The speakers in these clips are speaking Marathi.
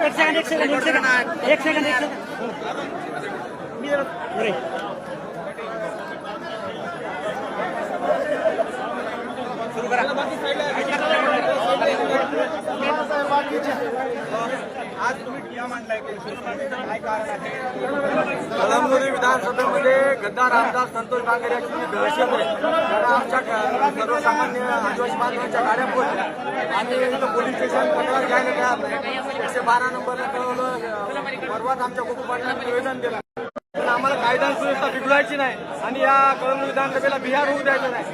एक सेकंड एक सेकंड एक सेकंड एक सेकंड एक सेकंड मी कळमनुरी विधानसभेमध्ये गद्दार आमदार संतोष बांगर यांची दहशत आहे त्याला आमच्या सर्वसामान्य आदिवासी बांधवांच्या गाड्या पोहोचल्या आणि इथं पोलीस स्टेशन तक्रार घ्यायला तयार नाही. एकशे बारा नंबरला कळवलं परवाच आमच्या गोपू निवेदन दिलं. पण आम्हाला कायदा सुव्यवस्था बिघडायची नाही आणि या कळमनुरी विधानसभेला बिहार होऊ द्यायचं नाही.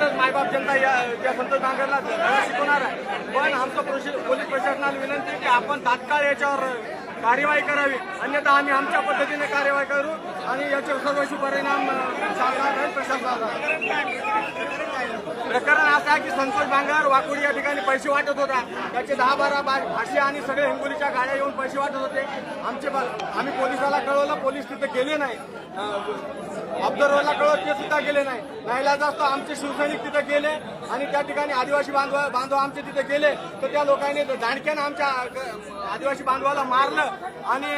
निश्चितच मायबाप जनता या या संतोष बांगरला धडा शिकवणार आहे. पण आमचं पोलीस प्रशासनाला विनंती आहे की आपण तात्काळ याच्यावर कार्यवाही करावी. अन्यथा आम्ही आमच्या पद्धतीने कार्यवाही करू आणि याचे सर्वशी परिणाम प्रकरण असं आहे की संतोष बांगर वाकुडी या ठिकाणी पैसे वाटत होता. त्याचे दहा बारा भाषे आणि सगळे हिंगोलीच्या गाड्या येऊन पैसे वाटत होते. आमचे आम्ही पोलिसाला कळवलं पोलीस तिथे गेले नाही. ऑब्झर्व्हरला कळवत ते सुद्धा गेले नाही. नाहीला असतो आमचे शिवसैनिक तिथे गेले आणि त्या ठिकाणी आदिवासी बांधव बांधव आमचे तिथे गेले. तर त्या लोकांनी दांडक्यानं आमच्या आदिवासी बांधवाला मारलं आणि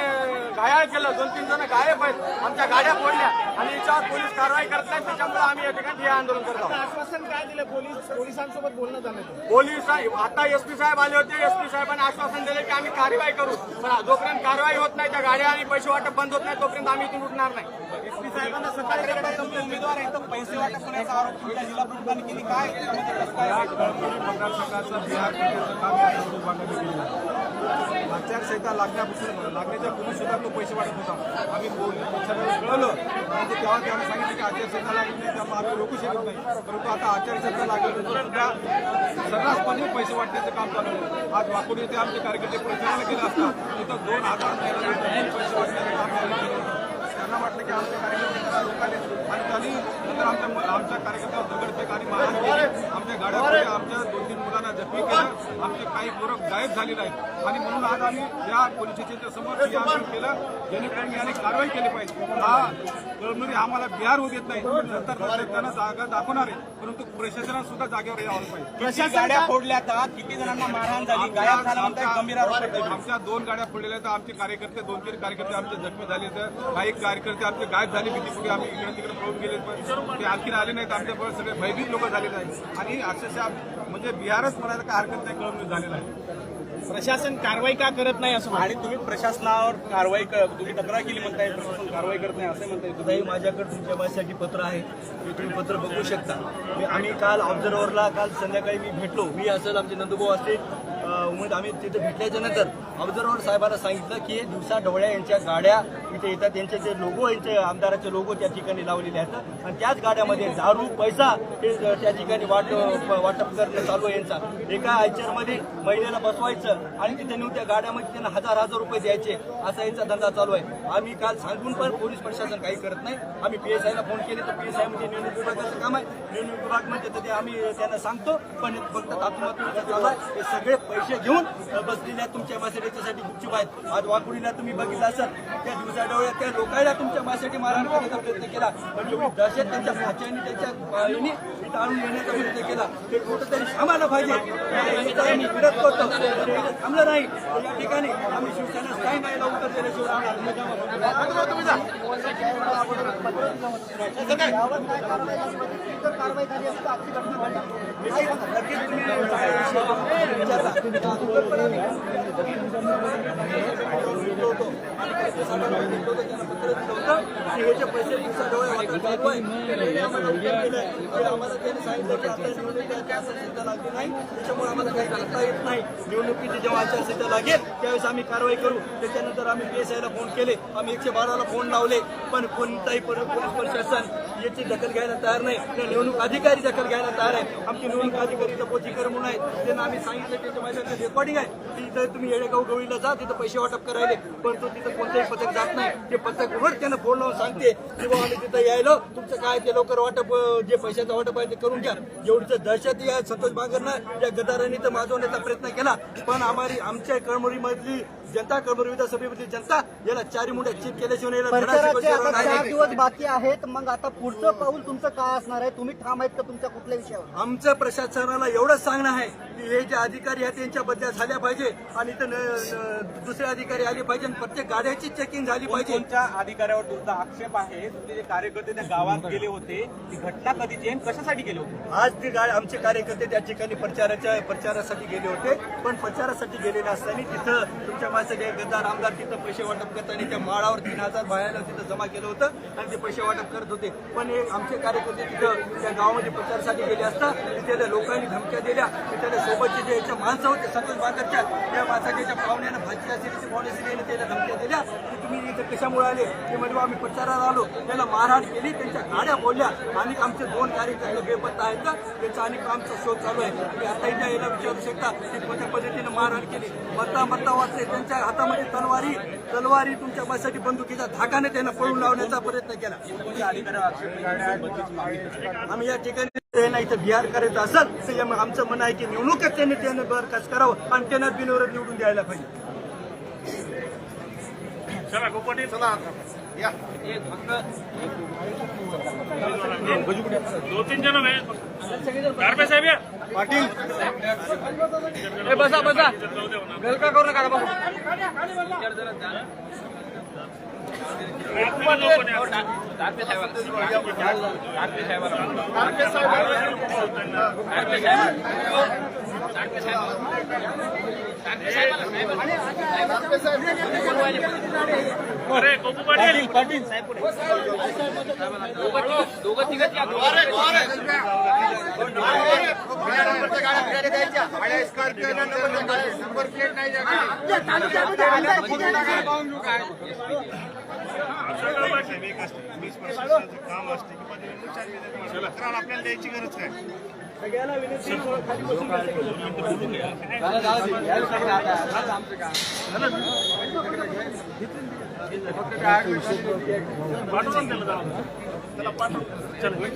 घायाळ केलं. दोन तीन जण गायब आहेत. आमच्या गाड्या फोडल्या. आणि याच्यावर पोलीस कारवाई करत नाहीत त्याच्यामुळे आम्ही या ठिकाणी हे आंदोलन करत आहोत. आश्वासन काय दिलं? पोलीस पोलिसांसोबत बोलणं झालं. पोलीस साहेब आता एसपी साहेब आले होते. एसपी साहेबांनी आश्वासन दिले की आम्ही कारवाई करू. पण जोपर्यंत कारवाई होत नाही त्या गाड्या आणि पैसे वाटप बंद होत नाही तोपर्यंत आम्ही इथून उठणार नाही. एसपी साहेबांना उमेदवार आहेत. तर पैसे वाटप करण्याचा आरोप तुमच्या जिल्हा प्रमुखांनी केली. काय? मतदारसंघाचं बिहार केलेलं आचारसंहिता लागण्यापासून लागण्याच्या पूर्वी सुद्धा तो पैसे वाटत होता. आम्ही पोलीस पक्षाला कळवलं परंतु तेव्हा त्यांना सांगितलं की आचारसंहिता लागली नाही त्यामुळे आम्ही रोखू शकत नाही. परंतु आता आचारसंहिता लागल्यानंतर सुद्धा सर्रासपणे पैसे वाटण्याचं काम चालू आज वाकुडी येथे आमचे कार्यकर्ते प्रचाराला गेले असता तिथं दोन हजार पैसे वाटण्याचं काम त्यांना वाटलं की आमचे कार्यकर्ते लोकांनी आणि त्यांनी नंतर आमच्या आमच्या कार्यकर्त्यावर दगडफेक आणि मारहाण केली आमच्या गाड्या आमच्या दोन तीन मुलांना जखमी केलं. आमचे काही पोरं गायब झालेले आहेत आणि म्हणून आज आम्ही या पोलीस स्टेशनच्या समोर आंदोलन केलं. जेणेकरून याने कारवाई केली पाहिजे. हा कळमनुरी आम्हाला बिहार होऊ देत नाही. नंतर त्यांना जागा दाखवणार आहे. परंतु प्रशासनात सुद्धा जागेवर यावं पाहिजे किती गाड्या फोडल्या आता? किती जणांना मारहाण झाली? गायब गंभीर. आमच्या दोन गाड्या फोडलेल्या आहेत. आमचे कार्यकर्ते दोन तीन कार्यकर्ते आमचे जखमी झाले तर काही कार्यकर्ते आमचे गायब झाले. पुढे आम्ही इकडे तिकडे पळून गेले पण ते आणखी आले नाहीत आमच्याबरोबर सगळे भयभीत लोक झालेले आहेत. आणि अक्षरशः म्हणजे बिहारच म्हणायला काय हरकत नाही कळून झालेलं आहे. प्रशासन कारवाई का करत नाही असं आणि तुम्ही प्रशासनावर कारवाई क- तुम्ही तक्रार केली म्हणताय प्रशासन कारवाई करत नाही असं म्हणताय तुम्ही? ताई माझ्याकडे तुमच्या माझ्यासाठी पत्र आहे मी तुम्ही पत्र बघू शकता. मी आम्ही काल ऑब्झर्व्हरला काल संध्याकाळी मी भेटलो. मी असेल आमचे नंदुभाऊ असतील अं, उमेद आम्ही तिथे भेटल्याच्या नंतर ऑब्झर्व्हर साहेबांना सांगितलं की दिवसा डोळ्या यांच्या गाड्या इथे येतात. त्यांचे जे लोगो यांचे आमदाराचे लोगो त्या ठिकाणी लावलेले आहेत. आणि त्याच गाड्यामध्ये दारू पैसा हे त्या ठिकाणी वाट वाटप करणं चालू आहे यांचा. एका आयचरमध्ये महिलेला बसवायचं आणि तिथे नेऊन त्या गाड्यामध्ये त्यांना हजार हजार रुपये द्यायचे असा यांचा धंदा चालू आहे. आम्ही काल सांगून पण पोलीस प्रशासन काही करत नाही. आम्ही पी एस आयला फोन केले तर पी एस आय म्हणजे निवडणूक विभागाचं काम आहे. निवडणूक विभाग म्हणजे तर ते आम्ही त्यांना सांगतो पण फक्त तातुमातून चालू आहे. हे सगळे पैसे घेऊन बसलेल्या तुमच्या माझ्यासाठी याच्यासाठी गुपचूप आहेत. आज वाकुडीला तुम्ही बघितलं असाल त्या दिवसात डोळ्यात त्या लोकांना तुमच्या माझ्यासाठी मारहाण करण्याचा प्रयत्न केला. पण तुम्ही दहशत त्यांच्या साच्याने त्यांच्या अ, टाळून आणून येण्याचा प्रयत्न केला. ते कुठंतरी थांबायला पाहिजे. याचा विरोध करतो. थांबलं नाही. या ठिकाणी आम्ही शिवसेना स्थायी नाहीला उत्तर दिल्याशिवाय राहणार पैसे आम्हाला त्यांनी सांगितलं की नाही. त्याच्यामुळे आम्हाला काही करता येत नाही. निवडणुकीची जेव्हा आचारसंहिता लागेल त्यावेळेस आम्ही कारवाई करू. त्याच्यानंतर आम्ही पी एस आयला फोन केले. आम्ही एकशे बाराला फोन लावले. पण कोणताही पोलीस प्रशासन याची दखल घ्यायला तयार नाही. ते निवडणूक अधिकारी दखल घ्यायला तयार आहे. आमचे निवडणूक अधिकारी इथं पोचीकर म्हणून आहेत त्यांना आम्ही सांगितलं त्याच्या माझ्याकडे रेकॉर्डिंग आहे. तिथं इथं तुम्ही येडेगाव गवळीला जा. तिथं पैसे वाटप करायले. परंतु तिथं कोणतंही पथक जात नाही. ते पथक वर त्यानं फोन लावून सांगते की बाबा आम्ही तिथं यायलो. तुमचं काय ते लवकर वाटप जे पैशाचं वाटप आहे ते करून घ्या. एवढीचं दहशत या संतोष बागरनं या गदारांनी तर माजवण्याचा प्रयत्न केला. पण आम्हाला आमच्या Madrid जनता कळमोरी विधानसभेमधली जनता याला चारी मुंड्या चित केल्याशिवाय चार. दिवस बाकी आहेत मग आता पुढचं पाऊल तुमचं काय असणार आहे? तुम्ही ठाम आहेत का तुमच्या कुठल्या विषयावर? आमचं प्रशासनाला एवढंच सांगणं आहे की हे जे अधिकारी आहेत त्यांच्या बदल्या झाल्या पाहिजे आणि दुसरे अधिकारी आले पाहिजे आणि प्रत्येक गाड्याची चेकिंग झाली पाहिजे. कोणत्या अधिकाऱ्यावर तुमचा आक्षेप आहे? तुमचे जे कार्यकर्ते त्या गावात गेले होते ती घटना कधीची आहे कशासाठी गेले होते? आज ते गाड आमचे कार्यकर्ते त्या ठिकाणी प्रचाराच्या प्रचारासाठी गेले होते. पण प्रचारासाठी गेलेले असताना तिथं तुमच्या माझ्यासाठी एक गद्दार आमदार तिथं पैसे वाटप करताना त्या माळावर तीन हजार बायाला तिथं जमा केलं होतं आणि ते पैसे वाटप करत होते. पण हे आमचे कार्यकर्ते तिथं त्या गावामध्ये प्रचारासाठी गेले असता तिथे लोकांनी धमक्या दिल्या. तिथे सोबतचे जे याच्या माणसं होते संतोष बांगरच्या त्या माणसाच्या ज्या पाहुण्यानं भाजी असेल पाहुण्याने त्याला धमक्या दिल्या. की तुम्ही इथे कशामुळे आले? ते म्हणजे आम्ही प्रचाराला आलो. त्याला मारहाण केली त्यांच्या गाड्या बोलल्या आणि आमचे दोन कार्यकर्ते बेपत्ता आहेत ना त्यांचा आणि आमचा शोध चालू आहे. तुम्ही आता इथं यायला विचारू शकता. की कोणत्या पद्धतीने मारहाण केली? मत्ता मत्ता वाचले त्यांच्या हातामध्ये तलवारी तलवारी तुमच्या बससाठी बंदुकीच्या धाकाने त्यांना पळून लावण्याचा प्रयत्न केला? आम्ही या ठिकाणी त्यांना इथं बिहार करायचं असेल तर या- आमचं म्हणणं आहे की निवडणूकच त्यांनी त्यांना बरखास्त करावं आणि त्यांना बिनविरोध निवडून द्यायला पाहिजे. दो तीन जण गारपे साहेब या पाटील. बसा बसा. गलका करू नका बाबा आपल्याला द्यायची गरज काय सगळ्याला विनंती खाली बसून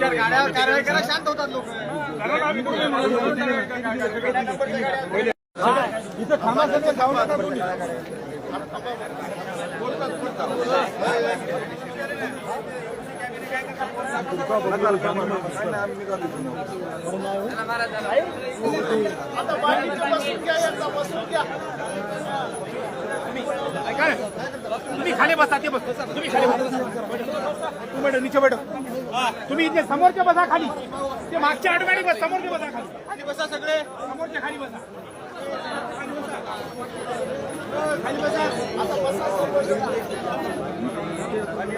गाड्यावर कारवाई करा शांत होतात लोक इथं थांबा सगळे. तुम्ही खाली बसा ते बस. तुम्ही खाली बसा. तू बैठो नीचे बैठो तुम्ही इथे समोरच्या बसा खाली. ते मागच्या आठवणी बस समोरचे बसा खाली. खाली बसा सगळे. समोरच्या खाली बसा. खाली बसा. आता बसा. आणि